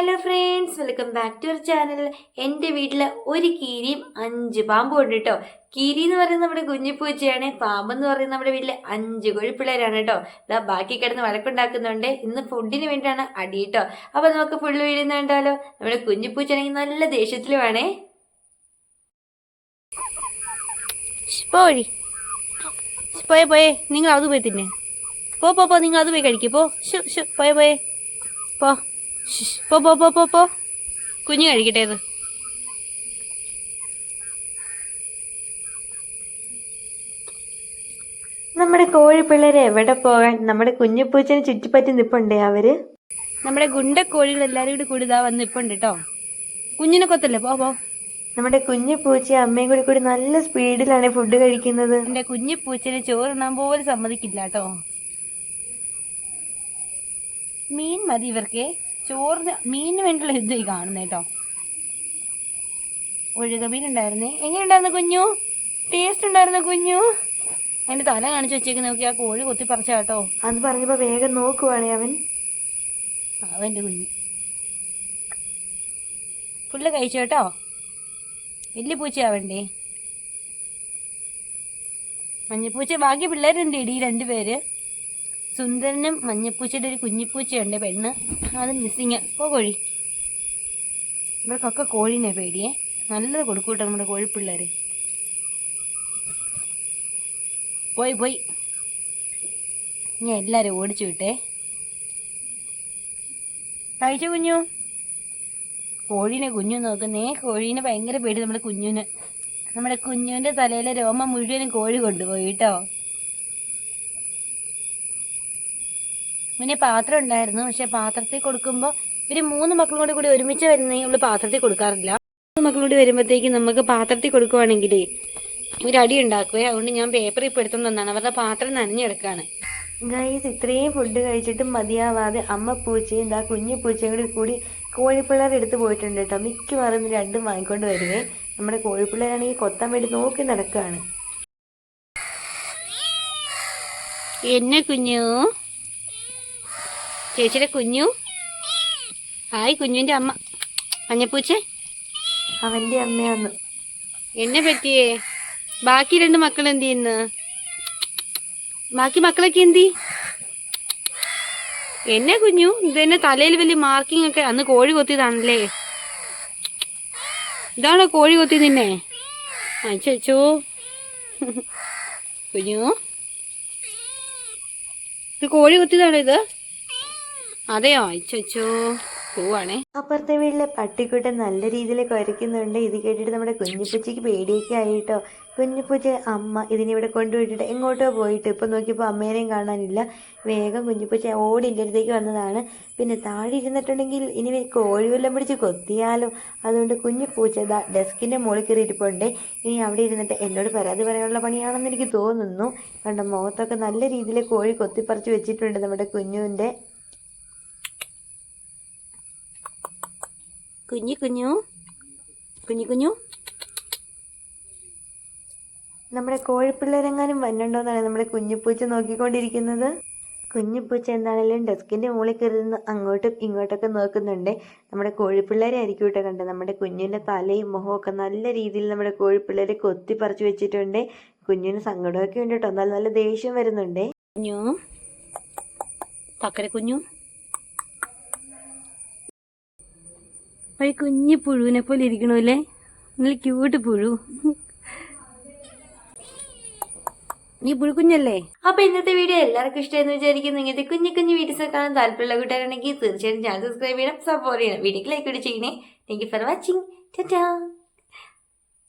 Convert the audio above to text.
Hello friends welcome back to our channel എന്റെ വീട്ടിൽ ഒരു കീരിയും അഞ്ച് പാമ്പും ഉണ്ട് കേട്ടോ കീരി എന്ന് പറയുന്നത് നമ്മുടെ കുഞ്ഞിപ്പൂച്ചയാണ് പാമ്പെന്ന് പറയുന്നത് നമ്മുടെ വീട്ടിലെ അഞ്ച് കൊഴിപ്പിള്ളേരാണ് കേട്ടോ ഇതാ ബാക്കി കിടന്ന് വഴക്കുണ്ടാക്കുന്നുണ്ട്. ഇന്ന് ഫുഡിന് വേണ്ടിയാണ് അടി കേട്ടോ അപ്പോൾ നമുക്ക് ഫുള്ള് വീഴുന്ന കണ്ടാലോ? നമ്മുടെ കുഞ്ഞിപ്പൂച്ചയാണെങ്കിൽ നല്ല ദേഷ്യത്തിലുമാണേ പോഴി പോയെ പോയെ. നിങ്ങൾ അത് പോയി തിന്നെ. പോ പോ നിങ്ങൾ അത് പോയി കഴിക്കും. പോ. പോയെ പോയെ. പോ. പോ പോ പോ പോ പോ. കുഞ്ഞു കഴിക്കട്ടെ ഇത്. നമ്മുടെ കോഴിപ്പിള്ളേരെ എവിടെ പോകാൻ? നമ്മുടെ കുഞ്ഞുപൂച്ചനെ ചുറ്റിപ്പറ്റി നിപ്പുണ്ടേ അവർ? നമ്മുടെ ഗുണ്ട കോഴികൾ എല്ലാരും കൂടി കൂടി ഇതാ വന്ന് നിപ്പുണ്ട് കേട്ടോ കുഞ്ഞിനെ കൊത്തല്ലേ? പോ പോ. നമ്മുടെ കുഞ്ഞു പൂച്ച അമ്മയും കൂടി കൂടി നല്ല സ്പീഡിലാണ് ഫുഡ് കഴിക്കുന്നത്. എന്റെ കുഞ്ഞു പൂച്ചനെ ചോറിടാൻ പോലും സമ്മതിക്കില്ല കേട്ടോ മീൻ മതി ഇവർക്ക്. ചോറിന് മീനിന് വേണ്ടിയുള്ള യുദ്ധം ഈ കാണുന്നത് കേട്ടോ ഒഴുക മീൻ ഉണ്ടായിരുന്നേ എങ്ങനെയുണ്ടായിരുന്നു കുഞ്ഞു? ടേസ്റ്റ് ഉണ്ടായിരുന്നു കുഞ്ഞു? അതിന്റെ തല കാണിച്ചു വെച്ചേക്ക് നോക്കി ആ കോഴി കൊത്തി പറിച്ച കേട്ടോ അത് പറഞ്ഞപ്പോ വേഗം നോക്കുവാണേ അവൻ. അവന്റെ കുഞ്ഞു. ഫുള്ള് കഴിച്ചു കേട്ടോ വലിയ പൂച്ചയാവണ്ടേ? മഞ്ഞപ്പൂച്ച. ബാക്കി പിള്ളേരുണ്ട് ഇടി രണ്ടുപേര്. സുന്ദരനും മഞ്ഞപ്പൂച്ചയുടെ ഒരു കുഞ്ഞിപ്പൂച്ചയുണ്ട് പെണ്ണ്. അത് മിസ്സിങ് ഓ കോഴി. ഇവർക്കൊക്കെ കോഴീനെ പേടിയേ. നല്ലത് കൊടുക്കൂട്ടോ നമ്മുടെ കോഴിപ്പിള്ളേർ പോയി പോയി. ഞാൻ എല്ലാവരും ഓടിച്ചു വിട്ടേ. കഴിച്ചു കുഞ്ഞു? കോഴീനെ കുഞ്ഞു നോക്കുന്നേ. കോഴീനെ ഭയങ്കര പേടി നമ്മുടെ കുഞ്ഞുന് നമ്മുടെ കുഞ്ഞുവിന്റെ തലയിലെ രോമം മുഴുവനും കോഴി കൊണ്ടുപോയി കേട്ടോ പിന്നെ പാത്രം ഉണ്ടായിരുന്നു. പക്ഷെ പാത്രത്തിൽ കൊടുക്കുമ്പോൾ ഇവർ മൂന്ന് മക്കളും കൂടി കൂടി ഒരുമിച്ച് വരുന്ന നമ്മൾ പാത്രത്തിൽ കൊടുക്കാറില്ല. മൂന്ന് മക്കളും കൂടി വരുമ്പോഴത്തേക്കും നമുക്ക് പാത്രത്തിൽ കൊടുക്കുവാണെങ്കിലേ ഒരു അടി ഉണ്ടാക്കുവേ. അതുകൊണ്ട് ഞാൻ പേപ്പറിൽ ഇപ്പം അവരുടെ പാത്രം നനഞ്ഞെടുക്കാണ് ഗൈസ് ഇത്രയും ഫുഡ് കഴിച്ചിട്ടും മതിയാവാതെ അമ്മ പൂച്ചയും ഇതാ കുഞ്ഞു പൂച്ചയും കൂടി കൂടി കോഴിപ്പിള്ളേർ എടുത്ത് പോയിട്ടുണ്ട് കേട്ടോ. മിക്കവാറും രണ്ടും വാങ്ങിക്കൊണ്ട് വരുവേ. നമ്മുടെ കോഴിപ്പിള്ളേരാണെങ്കിൽ കൊത്താൻ വേണ്ടി നോക്കി നടക്കുകയാണ് എന്നെ കുഞ്ഞു? ചേച്ചിയുടെ കുഞ്ഞു? ആയി കുഞ്ഞിന്റെ അമ്മ. മഞ്ഞപ്പൂച്ചേ. അവന്റെ അമ്മയാന്ന് എന്നെ പറ്റിയേ? ബാക്കി രണ്ട് മക്കൾ എന്ത് ചെയ്യുന്നു? ബാക്കി മക്കളൊക്കെ എന്തി? എന്നെ കുഞ്ഞു ഇതെന്നെ തലയിൽ വലിയ മാർക്കിംഗ് ഒക്കെ അന്ന് കോഴി കൊത്തിയതാണല്ലേ? ഇതാണോ കോഴി കൊത്തി നിന്നെ? അച്ചോ കുഞ്ഞു. ഇത് കോഴി കൊത്തിയതാണോ ഇത്? അതെയോ? അയച്ചോ പോവാണേ. അപ്പുറത്തെ വീട്ടിലെ പട്ടിക്കുട്ടൻ നല്ല രീതിയിൽ കുരയ്ക്കുന്നുണ്ട്. ഇത് കേട്ടിട്ട് നമ്മുടെ കുഞ്ഞിപ്പൂച്ചയ്ക്ക് പേടിയൊക്കെ ആയിട്ടോ. കുഞ്ഞിപ്പൂച്ച അമ്മ ഇതിനിവിടെ കൊണ്ടുപോയിട്ടിട്ട് എങ്ങോട്ടോ പോയിട്ട് ഇപ്പം നോക്കിയപ്പോൾ അമ്മേനെയും കാണാനില്ല. വേഗം കുഞ്ഞിപ്പൂച്ച ഓടി എന്റെ അടുത്തേക്ക് വന്നതാണ്. പിന്നെ താഴെ ഇരുന്നിട്ടുണ്ടെങ്കിൽ ഇനി കോഴി വല്ലം പിടിച്ച് കൊത്തിയാലോ. അതുകൊണ്ട് കുഞ്ഞിപ്പൂച്ച ഇതാ ഡെസ്കിന്റെ മുകളിൽ കയറി ഇനി അവിടെ ഇരുന്നിട്ട് എന്നോട് പരാതി പറയാനുള്ള പണിയാണെന്ന് എനിക്ക് തോന്നുന്നു. കണ്ട മുഖത്തൊക്കെ നല്ല രീതിയിൽ കോഴി കൊത്തിപ്പറിച്ച് വെച്ചിട്ടുണ്ട് നമ്മുടെ കുഞ്ഞുവിന്റെ. കുഞ്ഞു കുഞ്ഞു കുഞ്ഞു കുഞ്ഞു നമ്മുടെ കോഴിപ്പിള്ളേരെങ്ങാനും വന്നുണ്ടോന്നാണ് നമ്മുടെ കുഞ്ഞിപ്പൂച്ച നോക്കിക്കൊണ്ടിരിക്കുന്നത്. കുഞ്ഞിപ്പൂച്ച എന്താണെങ്കിലും ഡെസ്കിന്റെ മുകളിൽ കയറുന്ന അങ്ങോട്ടും ഇങ്ങോട്ടൊക്കെ നോക്കുന്നുണ്ട്. നമ്മുടെ കോഴിപ്പിള്ളേരെ ആയിരിക്കും കേട്ടോ കണ്ടത്. നമ്മുടെ കുഞ്ഞിന്റെ തലയും മുഖവും ഒക്കെ നല്ല രീതിയിൽ നമ്മുടെ കോഴിപ്പിള്ളേരെ കൊത്തി പറിച്ചു വെച്ചിട്ടുണ്ട്. കുഞ്ഞിന് സങ്കടമൊക്കെ ഉണ്ട് കേട്ടോ. എന്നാൽ നല്ല ദേഷ്യം വരുന്നുണ്ട്. കുഞ്ഞു. തക്കര കുഞ്ഞു. ഒരു കുഞ്ഞു പുഴുവിനെ പോലെ ഇരിക്കണല്ലേ നല്ല ക്യൂട്ട് പുഴു. നീ പുഴുക്കുഞ്ഞല്ലേ? അപ്പൊ ഇന്നത്തെ വീഡിയോ എല്ലാവർക്കും ഇഷ്ടമെന്ന് വിചാരിക്കുന്നു. ഇങ്ങനത്തെ കുഞ്ഞു കുഞ്ഞു വീഡിയോസ് കാണാൻ താല്പര്യമുള്ള കൂട്ടുകാരാണെങ്കിൽ തീർച്ചയായും ചാനൽ സബ്സ്ക്രൈബ് ചെയ്യണം സപ്പോർട്ട് ചെയ്യണം. വീഡിയോക്ക് ലൈക്ക് ചെയ്യണേ. Thank you for watching